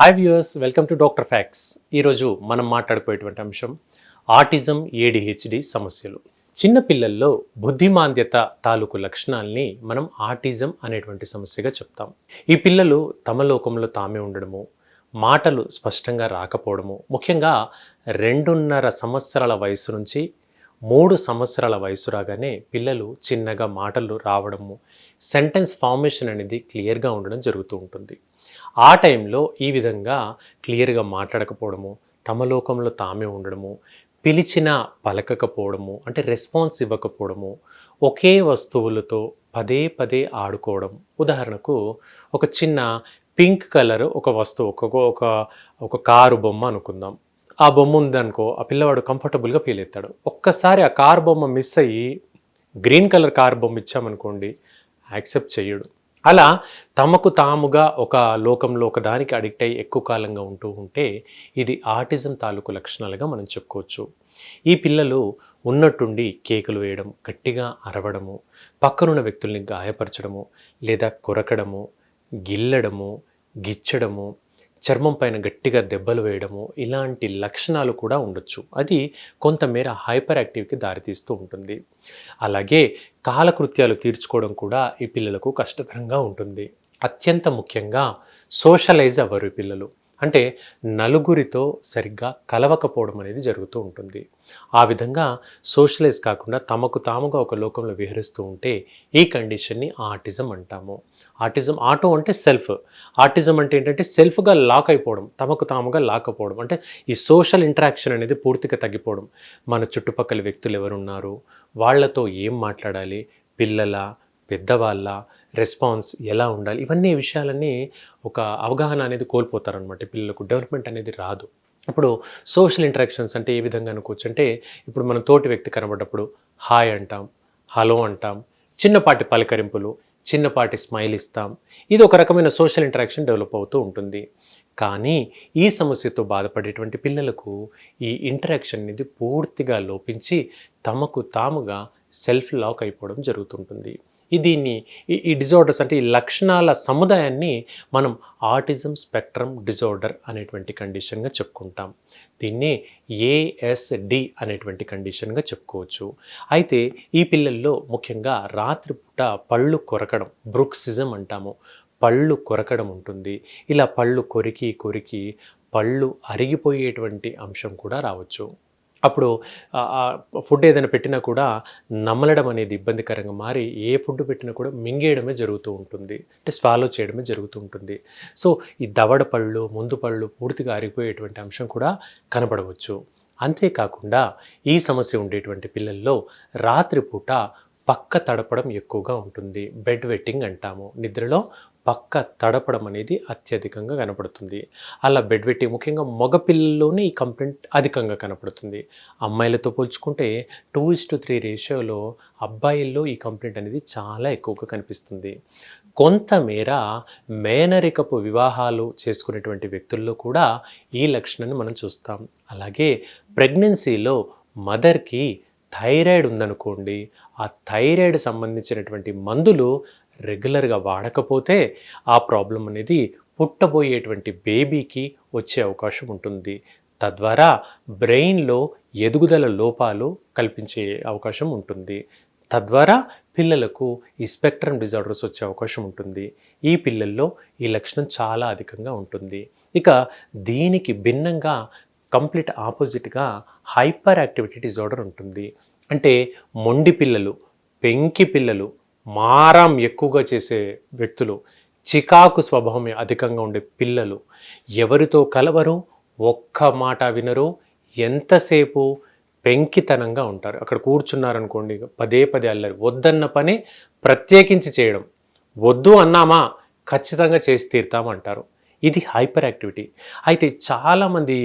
Hi viewers welcome to doctor facts ఈరోజు మనం మాట్లాడుకునేటువంటి అంశం ఆటిజం ఏడిహెచ్డి సమస్యలు. చిన్న పిల్లల్లో బుద్ధిమాంద్యత తాలూకు లక్షణాల్ని మనం ఆటిజం అనేటువంటి సమస్యగా చెప్తాం. ఈ పిల్లలు తమ లోకంలో తామే ఉండడము మాటలు స్పష్టంగా రాకపోవడము ముఖ్యంగా రెండున్నర సంవత్సరాల వయసు నుంచి మూడు సంవత్సరాల వయసు రాగానే పిల్లలు చిన్నగా మాటలు రావడము సెంటెన్స్ ఫార్మేషన్ అనేది క్లియర్గా ఉండడం జరుగుతూ ఉంటుంది. ఆ టైంలో ఈ విధంగా క్లియర్గా మాట్లాడకపోవడము తమ లోకంలో తామే ఉండడము పిలిచిన పలకకపోవడము అంటే రెస్పాన్స్ ఇవ్వకపోవడము ఒకే వస్తువులతో పదే పదే ఆడుకోవడం. ఉదాహరణకు ఒక చిన్న పింక్ కలర్ ఒక వస్తువు ఒక ఒక ఒక కారు బొమ్మ అనుకుందాం. ఆ బొమ్మ ఉందనుకో ఆ పిల్లవాడు కంఫర్టబుల్గా ఫీల్ అవుతాడు. ఒక్కసారి ఆ కారు బొమ్మ మిస్ అయ్యి గ్రీన్ కలర్ కార్ బొమ్మ ఇచ్చామనుకోండి యాక్సెప్ట్ చేయడు. అలా తమకు తాముగా ఒక లోకంలో ఒక దానికి అడిక్ట్ అయ్యి ఎక్కువ కాలంగా ఉంటూ ఉంటే ఇది ఆటిజం తాలూకు లక్షణాలుగా మనం చెప్పుకోవచ్చు. ఈ పిల్లలు ఉన్నట్టుండి కేకులు వేయడం గట్టిగా అరవడము పక్కనున్న వ్యక్తుల్ని గాయపరచడము లేదా కొరకడము గిల్లడము గిచ్చడము చర్మం పైన గట్టిగా దెబ్బలు వేయడము ఇలాంటి లక్షణాలు కూడా ఉండొచ్చు. అది కొంతమేర హైపర్ యాక్టివ్కి దారితీస్తూ ఉంటుంది. అలాగే కాలకృత్యాలు తీర్చుకోవడం కూడా ఈ పిల్లలకు కష్టతరంగా ఉంటుంది. అత్యంత ముఖ్యంగా సోషలైజ్ అవ్వరు ఈ పిల్లలు. అంటే నలుగురితో సరిగ్గా కలవకపోవడం అనేది జరుగుతూ ఉంటుంది. ఆ విధంగా సోషలైజ్ కాకుండా తమకు తాముగా ఒక లోకంలో విహరిస్తూ ఉంటే ఈ కండిషన్ని ఆర్టిజం అంటాము. ఆర్టిజం ఆటో అంటే సెల్ఫ్. ఆర్టిజం అంటే ఏంటంటే సెల్ఫ్గా లాక్ అయిపోవడం తమకు తాముగా లాక్ అయిపోవడం అంటే ఈ సోషల్ ఇంటరాక్షన్ అనేది పూర్తిగా తగ్గిపోవడం. మన చుట్టుపక్కల వ్యక్తులు ఎవరున్నారు? వాళ్ళతో ఏం మాట్లాడాలి? పిల్లల? పెద్దవాళ్ళ? రెస్పాన్స్ ఎలా ఉండాలి? ఇవన్నీ విషయాలన్నీ ఒక అవగాహన అనేది కోల్పోతారనమాట పిల్లలకు డెవలప్మెంట్ అనేది రాదు. ఇప్పుడు సోషల్ ఇంటరాక్షన్స్ అంటే ఏ విధంగా అనుకోవచ్చు? అంటే ఇప్పుడు మనం తోటి వ్యక్తి కనబడ్డప్పుడు హాయ్ అంటాం హలో అంటాం చిన్నపాటి పలకరింపులు చిన్నపాటి స్మైల్ ఇస్తాం. ఇది ఒక రకమైన సోషల్ ఇంటరాక్షన్ డెవలప్ అవుతూ ఉంటుంది. కానీ ఈ సమస్యతో బాధపడేటువంటి పిల్లలకు ఈ ఇంటరాక్షన్ అనేది పూర్తిగా లోపించి తమకు తాముగా సెల్ఫ్ లాక్ అయిపోవడం జరుగుతుంటుంది. దీన్ని ఈ- ఈ డిజార్డర్స్ అంటే ఈ లక్షణాల సముదాయాన్ని మనం ఆటిజం స్పెక్ట్రమ్ డిజార్డర్ అనేటువంటి కండిషన్గా చెప్పుకుంటాం. దీన్ని ఏఎస్డి అనేటువంటి కండిషన్గా చెప్పుకోవచ్చు. అయితే ఈ పిల్లల్లో ముఖ్యంగా రాత్రిపూట పళ్ళు కొరకడం బ్రుక్సిజం అంటాము. పళ్ళు కొరకడం ఉంటుంది. ఇలా పళ్ళు కొరికి కొరికి పళ్ళు అరిగిపోయేటువంటి అంశం కూడా రావచ్చు. అప్పుడు ఫుడ్ ఏదైనా పెట్టినా కూడా నమలడం అనేది ఇబ్బందికరంగా మారి ఏ ఫుడ్ పెట్టినా కూడా మింగేయడమే జరుగుతూ ఉంటుంది. అంటే స్వాలో చేయడమే జరుగుతూ ఉంటుంది. సో ఈ దవడ పళ్ళు ముందు పళ్ళు పూర్తిగా అరిగిపోయేటువంటి అంశం కూడా కనబడవచ్చు. అంతేకాకుండా ఈ సమస్య ఉండేటువంటి పిల్లల్లో రాత్రిపూట పక్క తడపడం ఎక్కువగా ఉంటుంది. బెడ్ వెట్టింగ్ అంటాము. నిద్రలో పక్క తడపడం అనేది అత్యధికంగా కనపడుతుంది. అలా బెడ్ వెట్టింగ్ ముఖ్యంగా మగపిల్లల్లోనే ఈ కంప్లైంట్ అధికంగా కనపడుతుంది. అమ్మాయిలతో పోల్చుకుంటే టూ ఇస్ టు త్రీ రేషియోలో అబ్బాయిల్లో ఈ కంప్లైంట్ అనేది చాలా ఎక్కువగా కనిపిస్తుంది. కొంతమేర మేనరికపు వివాహాలు చేసుకునేటువంటి వ్యక్తుల్లో కూడా ఈ లక్షణాన్ని మనం చూస్తాం. అలాగే ప్రెగ్నెన్సీలో మదర్కి థైరాయిడ్ ఉందనుకోండి ఆ థైరాయిడ్ సంబంధించినటువంటి మందులు రెగ్యులర్గా వాడకపోతే ఆ ప్రాబ్లం అనేది పుట్టబోయేటువంటి బేబీకి వచ్చే అవకాశం ఉంటుంది. తద్వారా బ్రెయిన్లో ఎదుగుదల లోపాలు కల్పించే అవకాశం ఉంటుంది. తద్వారా పిల్లలకు ఈ స్పెక్ట్రమ్ డిజార్డర్స్ వచ్చే అవకాశం ఉంటుంది. ఈ పిల్లల్లో ఈ లక్షణం చాలా అధికంగా ఉంటుంది. ఇక దీనికి భిన్నంగా కంప్లీట్ ఆపోజిట్గా హైపర్ యాక్టివిటీ డిజార్డర్ ఉంటుంది. అంటే మొండి పిల్లలు పెంకి పిల్లలు మారం ఎక్కువగా చేసే వ్యక్తులు చికాకు స్వభావం అధికంగా ఉండే పిల్లలు ఎవరితో కలవరు ఒక్క మాట వినరు ఎంతసేపు పెంకితనంగా ఉంటారు. అక్కడ కూర్చున్నారనుకోండి పదే పదే అల్లరి వద్దన్న పని ప్రత్యేకించి చేయడం. వద్దు అన్నామా? ఖచ్చితంగా చేసి తీరుతామంటారు. ఇది హైపర్ యాక్టివిటీ. అయితే చాలామంది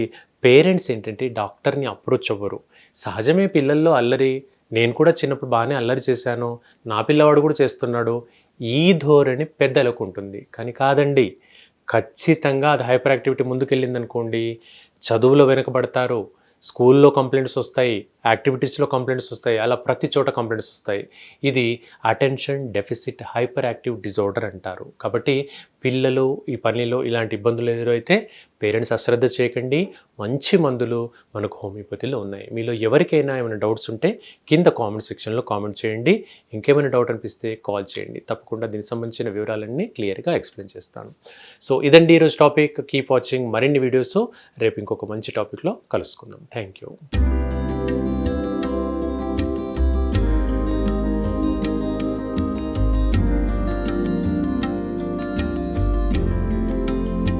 పేరెంట్స్ ఏంటంటే డాక్టర్ని అప్రోచ్ అవ్వరు. సహజమే పిల్లల్లో అల్లరి నేను కూడా చిన్నప్పుడు బాగానే అల్లరి చేశాను నా పిల్లవాడు కూడా చేస్తున్నాడు ఈ ధోరణి పెద్దలకు ఉంటుంది. కానీ కాదండి ఖచ్చితంగా అది హైపర్ యాక్టివిటీ ముందుకెళ్ళింది అనుకోండి చదువులో వెనుకబడతారు స్కూల్లో కంప్లైంట్స్ వస్తాయి యాక్టివిటీస్లో కంప్లైంట్స్ వస్తాయి. అలా ప్రతి చోట కంప్లైంట్స్ వస్తాయి. ఇది attention deficit hyperactive disorder అంటారు. కాబట్టి పిల్లలు ఈ పనిలో ఇలాంటి ఇబ్బందులు ఎదురైతే పేరెంట్స్ అశ్రద్ధ చేయకండి. మంచి మందులు మనకు హోమియోపతిలో ఉన్నాయి. మీలో ఎవరికైనా ఏమైనా డౌట్స్ ఉంటే కింద కామెంట్ సెక్షన్లో కామెంట్ చేయండి. ఇంకేమైనా డౌట్ అనిపిస్తే కాల్ చేయండి. తప్పకుండా దీనికి సంబంధించిన వివరాలన్నీ క్లియర్గా ఎక్స్ప్లెయిన్ చేస్తాను. సో ఇదండి ఈరోజు టాపిక్ కీప్ వాచింగ్ మరిన్ని వీడియోస్ రేపు ఇంకొక మంచి టాపిక్లో కలుసుకుందాం. Thank you thank you